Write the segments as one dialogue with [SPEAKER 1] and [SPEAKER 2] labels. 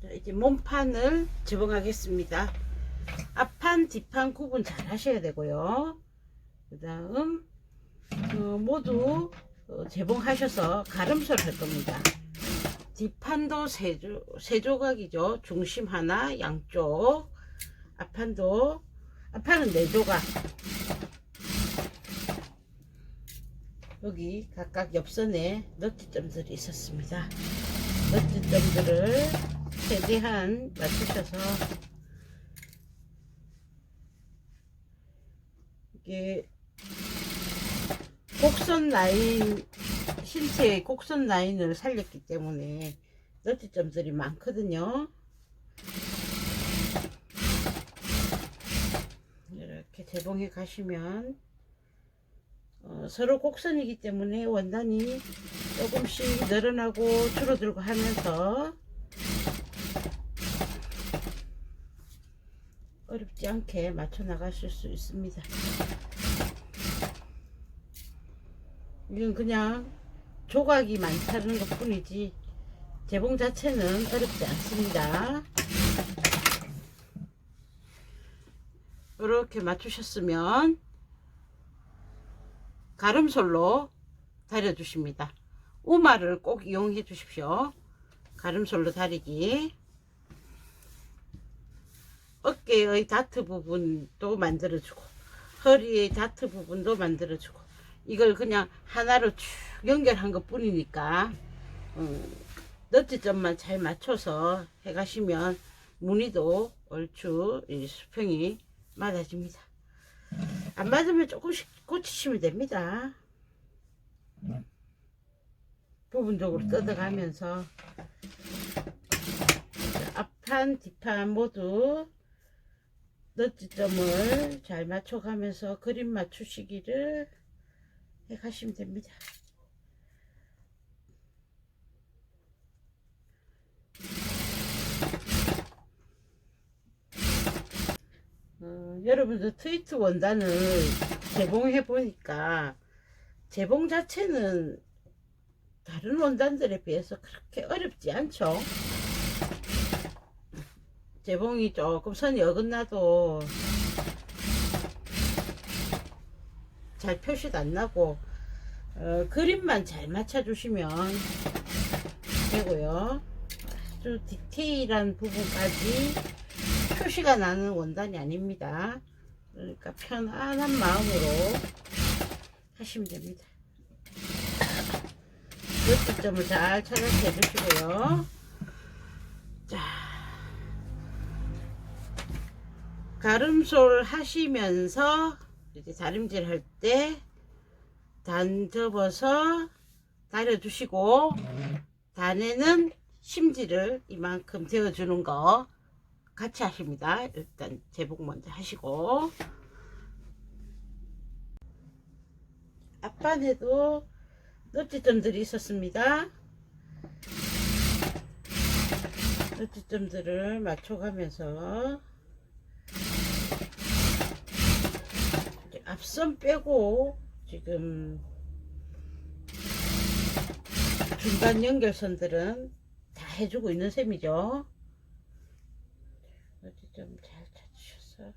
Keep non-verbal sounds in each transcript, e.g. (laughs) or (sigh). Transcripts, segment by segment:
[SPEAKER 1] 자, 이제 몸판을 지붕하겠습니다. 앞판, 뒷판 구분 잘 하셔야 되고요. 그 다음, 어, 모두 어, 재봉하셔서 가름소를 할 겁니다. 뒷판도 세, 조, 세 조각이죠. 중심 하나, 양쪽. 앞판도, 앞판은 네 조각. 여기 각각 옆선에 너트점들이 있었습니다. 너트점들을 최대한 맞추셔서 이게 곡선 라인 신체의 곡선 라인을 살렸기 때문에 너트점들이 많거든요. 이렇게 재봉해 가시면 어, 서로 곡선이기 때문에 원단이 조금씩 늘어나고 줄어들고 하면서 어렵지 않게 맞춰 나가실 수 있습니다. 이건 그냥 조각이 많다는 것 뿐이지 재봉 자체는 어렵지 않습니다. 이렇게 맞추셨으면 가름솔로 다려 주십니다. 우마를 꼭 이용해 주십시오. 가름솔로 다리기. 어깨의 다트 부분도 만들어주고, 허리의 다트 부분도 만들어주고, 이걸 그냥 하나로 쭉 연결한 것 뿐이니까, 음, 너트점만 잘 맞춰서 해 가시면 무늬도 얼추 이 수평이 맞아집니다. 안 맞으면 조금씩 고치시면 됩니다. 부분적으로 뜯어가면서 자, 앞판, 뒷판 모두 너트점을 잘 맞춰가면서 그림 맞추시기를 해 가시면 됩니다. 어, 여러분들 트위트 원단을 재봉해 보니까 재봉 자체는 다른 원단들에 비해서 그렇게 어렵지 않죠. 재봉이 조금 선이 어긋나도 잘 표시도 안 나고 어, 그림만 잘 맞춰주시면 되고요. 아주 디테일한 부분까지 표시가 나는 원단이 아닙니다. 그러니까 편안한 마음으로 하시면 됩니다. 요점을 잘 찾아서 해주시고요. 자, 가름솔 하시면서 이제 다림질 할 때 단 접어서 다려주시고 단에는 심지를 이만큼 되어주는 거 같이 하십니다. 일단 제복 먼저 하시고 앞판에도 너트점들이 있었습니다. 너트점들을 맞춰가면서 앞선 빼고 지금 중간 연결선들은 다 해주고 있는 셈이죠. 어디 좀 잘 찾으셔서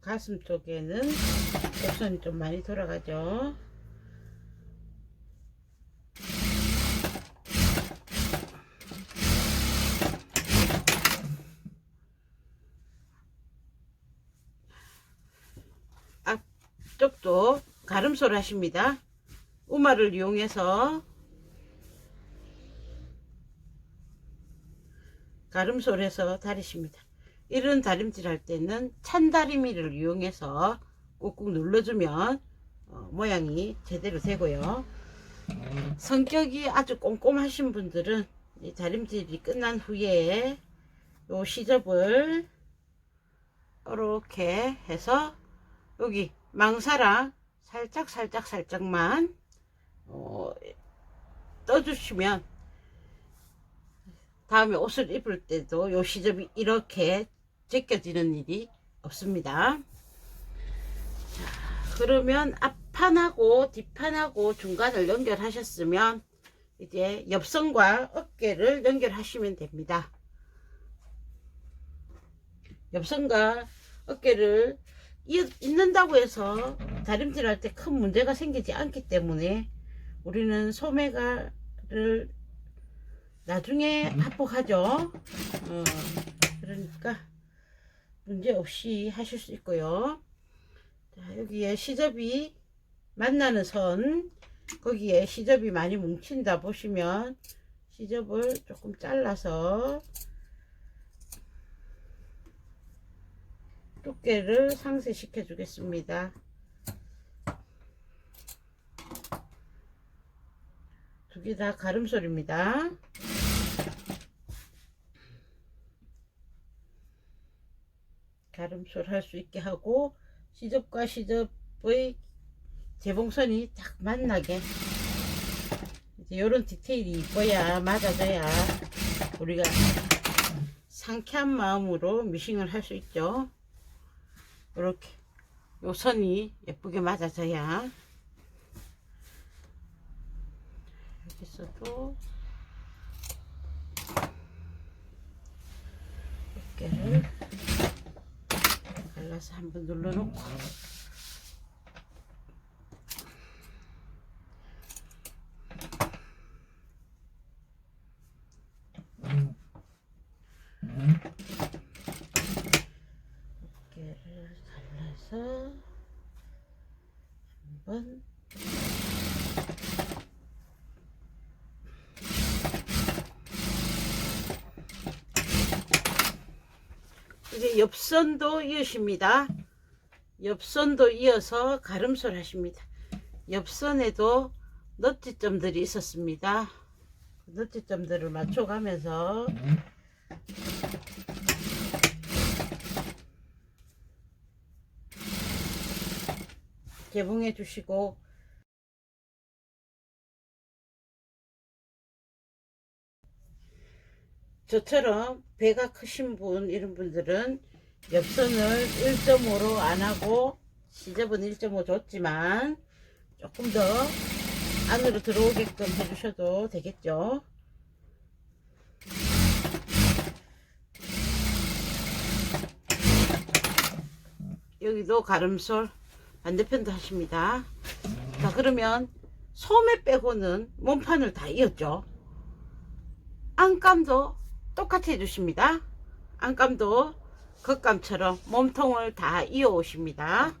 [SPEAKER 1] 가슴 쪽에는 곡선이 좀 많이 돌아가죠. 앞쪽도 가름소를 하십니다. 우마를 이용해서 가름소를 해서 다리십니다. 이런 다림질 할 때는 찬다리미를 이용해서 꾹꾹 눌러주면 어, 모양이 제대로 되고요. 성격이 아주 꼼꼼하신 분들은 이 다림질이 끝난 후에 요 시접을 이렇게 해서 여기 망사랑 살짝 살짝 살짝만 어, 떠주시면 다음에 옷을 입을 때도 요 시접이 이렇게 제껴지는 일이 없습니다. 자, 그러면 앞판하고 뒷판하고 중간을 연결하셨으면 이제 옆선과 어깨를 연결하시면 됩니다. 옆선과 어깨를 이- 잇는다고 해서 다림질 할 때 큰 문제가 생기지 않기 때문에 우리는 소매가를 나중에 (laughs) 합복하죠. 어, 그러니까 문제 없이 하실 수 있고요. 자, 여기에 시접이 만나는 선 거기에 시접이 많이 뭉친다 보시면 시접을 조금 잘라서 두께를 상쇄시켜 주겠습니다. 두 개 다 가름솔입니다. 가름솔 할 수 있게 하고 시접과 시접의 재봉선이 딱 만나게 이제 이런 디테일이 이뻐야 맞아져야 우리가 상쾌한 마음으로 미싱을 할 수 있죠. 이렇게 요 선이 예쁘게 맞아져야 여기서도 어깨를 갈라서 한번 눌러놓고. 어깨를 갈라서 한번 이제 옆선도 이으십니다. 옆선도 이어서 가름솔 하십니다. 옆선에도 너트점들이 있었습니다. 그 너트점들을 맞춰가면서 개봉해 주시고 저처럼 배가 크신 분 이런 분들은 옆선을 1.5로 안 하고 시접은 1.5 줬지만 조금 더 안으로 들어오게끔 해주셔도 되겠죠. 여기도 가름솔 반대편도 하십니다. 자 그러면 소매 빼고는 몸판을 다 이었죠. 안감도 똑같이 해주십니다. 안감도 겉감처럼 몸통을 다 이어 오십니다.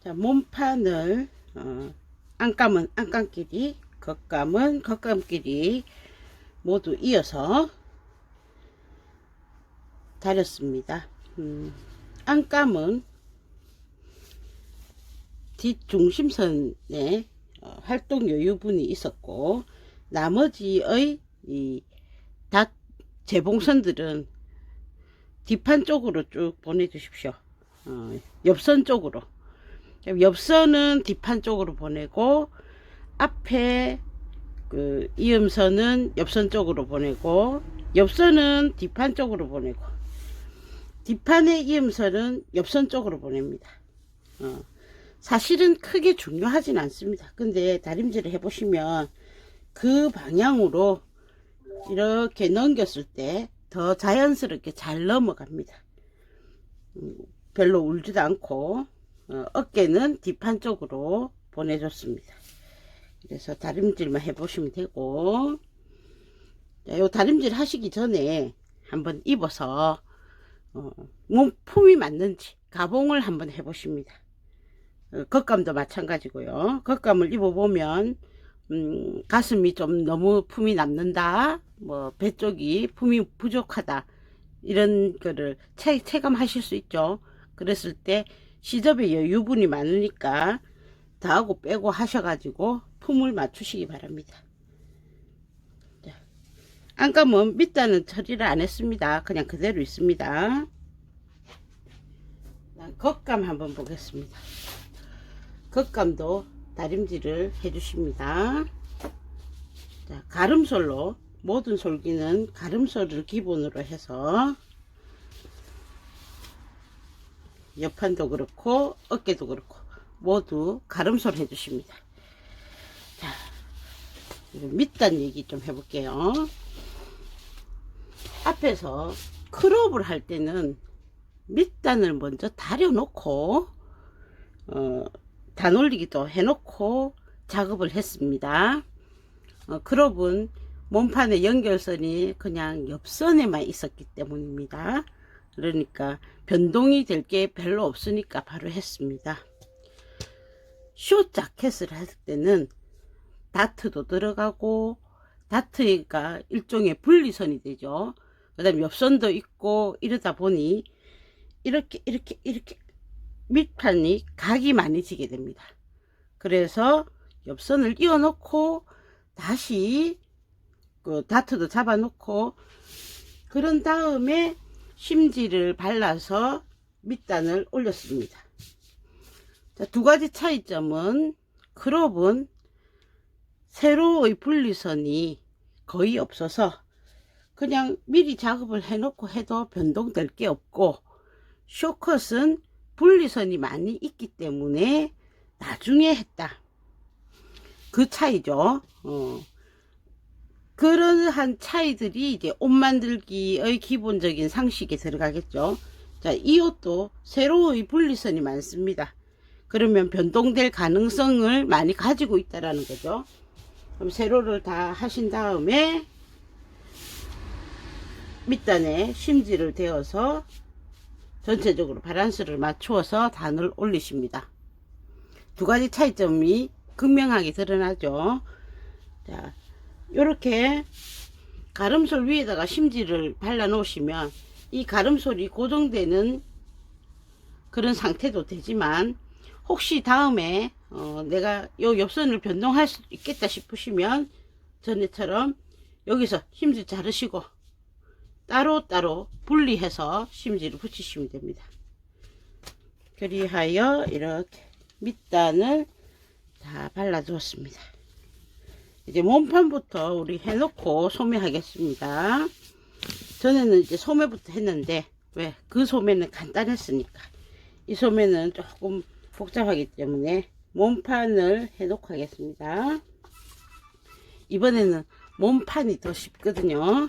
[SPEAKER 1] 자, 몸판을 어, 안감은 안감끼리, 겉감은 겉감끼리 모두 이어서 다렸습니다. 음, 안감은 뒷중심선에 어, 활동 여유분이 있었고 나머지의 이닷 재봉선들은 뒷판 쪽으로 쭉 보내주십시오. 어, 옆선 쪽으로. 옆선은 뒷판 쪽으로 보내고 앞에 그 이음선은 옆선 쪽으로 보내고 옆선은 뒷판 쪽으로 보내고 뒷판의 이음선은 옆선 쪽으로 보냅니다. 어. 사실은 크게 중요하진 않습니다. 근데 다림질을 해보시면 그 방향으로 이렇게 넘겼을 때 더 자연스럽게 잘 넘어갑니다. 음, 별로 울지도 않고 어, 어깨는 뒷판 쪽으로 보내줬습니다. 그래서 다림질만 해보시면 되고 자, 요 다림질 하시기 전에 한번 입어서 어, 몸품이 맞는지 가봉을 한번 해보십니다. 어, 겉감도 마찬가지고요. 겉감을 입어보면 음, 가슴이 좀 너무 품이 남는다. 뭐 배 쪽이 품이 부족하다. 이런 거를 체, 체감하실 수 있죠. 그랬을 때 시접에 여유분이 많으니까 더하고 빼고 하셔가지고 품을 맞추시기 바랍니다. 자, 안감은 밑단은 처리를 안 했습니다. 그냥 그대로 있습니다. 겉감 한번 보겠습니다. 겉감도 다림질을 해주십니다. 자, 가름솔로 모든 솔기는 가름솔을 기본으로 해서 옆판도 그렇고 어깨도 그렇고 모두 가름솔 해주십니다. 자, 밑단 얘기 좀 해볼게요. 앞에서 크롭을 할 때는 밑단을 먼저 다려놓고 어, 단 올리기도 해놓고 작업을 했습니다. 어, 크롭은 몸판의 연결선이 그냥 옆선에만 있었기 때문입니다. 그러니까 변동이 될 게 별로 없으니까 바로 했습니다. 숏 자켓을 할 때는 다트도 들어가고 다트가 일종의 분리선이 되죠. 그 다음에 옆선도 있고 이러다 보니 이렇게 이렇게 이렇게 밑판이 각이 많이 지게 됩니다. 그래서 옆선을 이어 놓고 다시 그 다트도 잡아 놓고 그런 다음에 심지를 발라서 밑단을 올렸습니다. 자, 두 가지 차이점은 크롭은 세로의 분리선이 거의 없어서 그냥 미리 작업을 해놓고 해도 변동될 게 없고 쇼컷은 분리선이 많이 있기 때문에 나중에 했다. 그 차이죠. 어. 그러한 차이들이 이제 옷 만들기의 기본적인 상식에 들어가겠죠. 자, 이 옷도 세로의 분리선이 많습니다. 그러면 변동될 가능성을 많이 가지고 있다라는 거죠. 그럼 세로를 다 하신 다음에 밑단에 심지를 대어서 전체적으로 바란스를 맞추어서 단을 올리십니다. 두 가지 차이점이 극명하게 드러나죠. 자, 요렇게 가름솔 위에다가 심지를 발라 놓으시면 이 가름솔이 고정되는 그런 상태도 되지만 혹시 다음에 어, 내가 요 옆선을 변동할 수 있겠다 싶으시면 전에처럼 여기서 심지 자르시고 따로따로 분리해서 심지를 붙이시면 됩니다. 그리하여 이렇게 밑단을 다 발라주었습니다. 이제 몸판부터 우리 해놓고 소매하겠습니다. 전에는 이제 소매부터 했는데 왜? 그 소매는 간단했으니까 이 소매는 조금 복잡하기 때문에 몸판을 해놓고 하겠습니다. 이번에는 몸판이 더 쉽거든요.